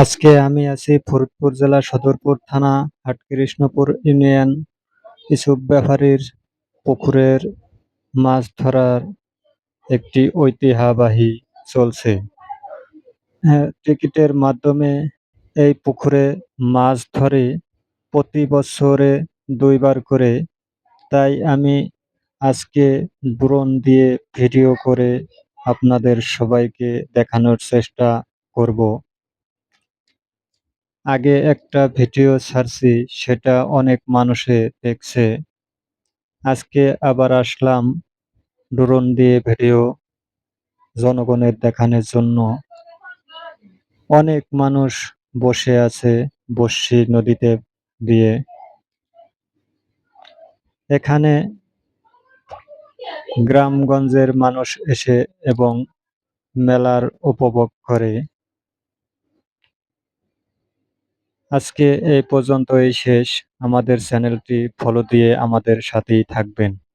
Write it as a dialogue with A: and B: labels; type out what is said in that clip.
A: আজকে আমি আছি ফরিদপুর জেলা সদরপুর থানা হাটকৃষ্ণপুর ইউনিয়ন। ইসুফ ব্যাপারীর পুকুরের মাছ ধরার একটি ঐতিহ্যবাহী চলছে। হ্যাঁ, টিকিটের মাধ্যমে এই পুকুরে মাছ ধরে প্রতি বছরে দুইবার করে। তাই আমি আজকে ড্রোন দিয়ে ভিডিও করে আপনাদের সবাইকে দেখানোর চেষ্টা করব। আগে একটা ভিডিও ছাড়ছি, সেটা অনেক মানুষে দেখছে। আজকে আবার আসলাম ড্রোন দিয়ে ভিডিও জনগণের দেখানোর জন্য। অনেক মানুষ বসে আছে বসি নদীতে দিয়ে। এখানে গ্রামগঞ্জের মানুষ এসে এবং মেলার উপভোগ করে। আজকে এই পর্যন্তই শেষ। আমাদের চ্যানেলটি ফলো দিয়ে আমাদের সাথেই থাকবেন।